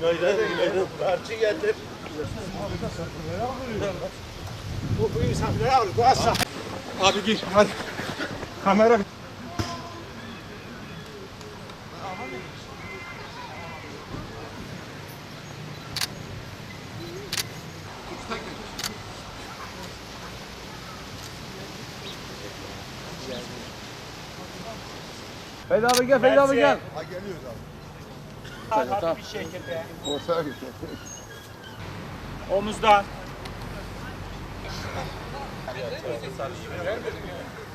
Günaydın, günaydın. Parçı getir. Bu, bu misafirleri al, bu asla. Abi gir hadi. Kamera. Feyda abi gel, Feyda abi gel. Hafif bir şekilde. Omuzdan.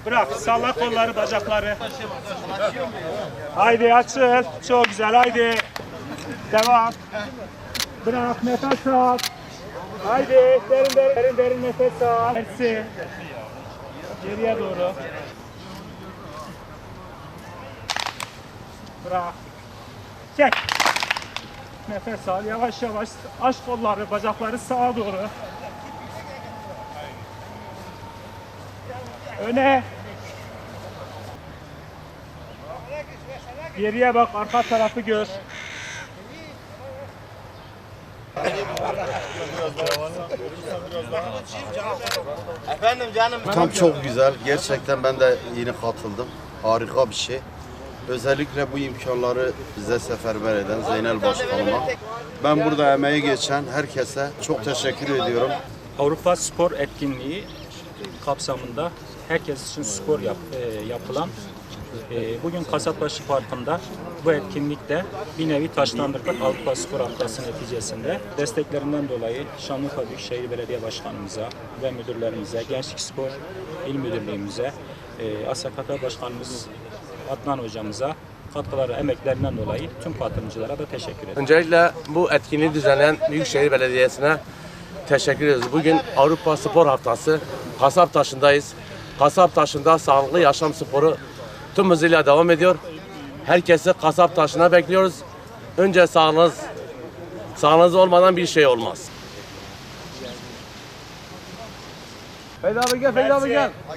Bırak salla kolları bacakları. Haydi açıl. Çok güzel haydi. Devam. Bırak nefes al. Haydi derin derin derin, derin nefes al. Tersi. Geriye doğru. Bırak. Çek. Nefes al yavaş yavaş aç kolları bacakları sağa doğru. Öne. Geriye bak arka tarafı gör. Efendim canım. Tam çok güzel. Gerçekten ben de yeni katıldım. Harika bir şey. Özellikle bu imkanları bize seferber eden Zeynel Başkanıma. Ben burada emeği geçen herkese çok teşekkür ediyorum. Avrupa Spor Etkinliği kapsamında herkes için spor yap, e, yapılan e, bugün Kasapbaşı Parkı'nda bu etkinlikte bir nevi taşlandırdık Avrupa Spor Haftası neticesinde. Desteklerinden dolayı Şanlıurfa Büyükşehir Belediye Başkanımıza ve müdürlerimize, Gençlik Spor İl Müdürlüğümüze, e, Asakata Başkanımız Adnan Hocamıza katkıları, emeklerinden dolayı tüm katılımcılara da teşekkür ederim. Öncelikle bu etkinliği düzenleyen Büyükşehir Belediyesi'ne teşekkür ediyoruz. Bugün Avrupa Spor Haftası. Kasaptaşı'ndayız. Kasaptaşı'nda sağlıklı yaşam sporu tüm hızıyla devam ediyor. Herkesi Kasaptaşı'na bekliyoruz. Önce sağlığınız, sağlığınız olmadan bir şey olmaz. Feyda abi gel, Feyda abi gel. Ha,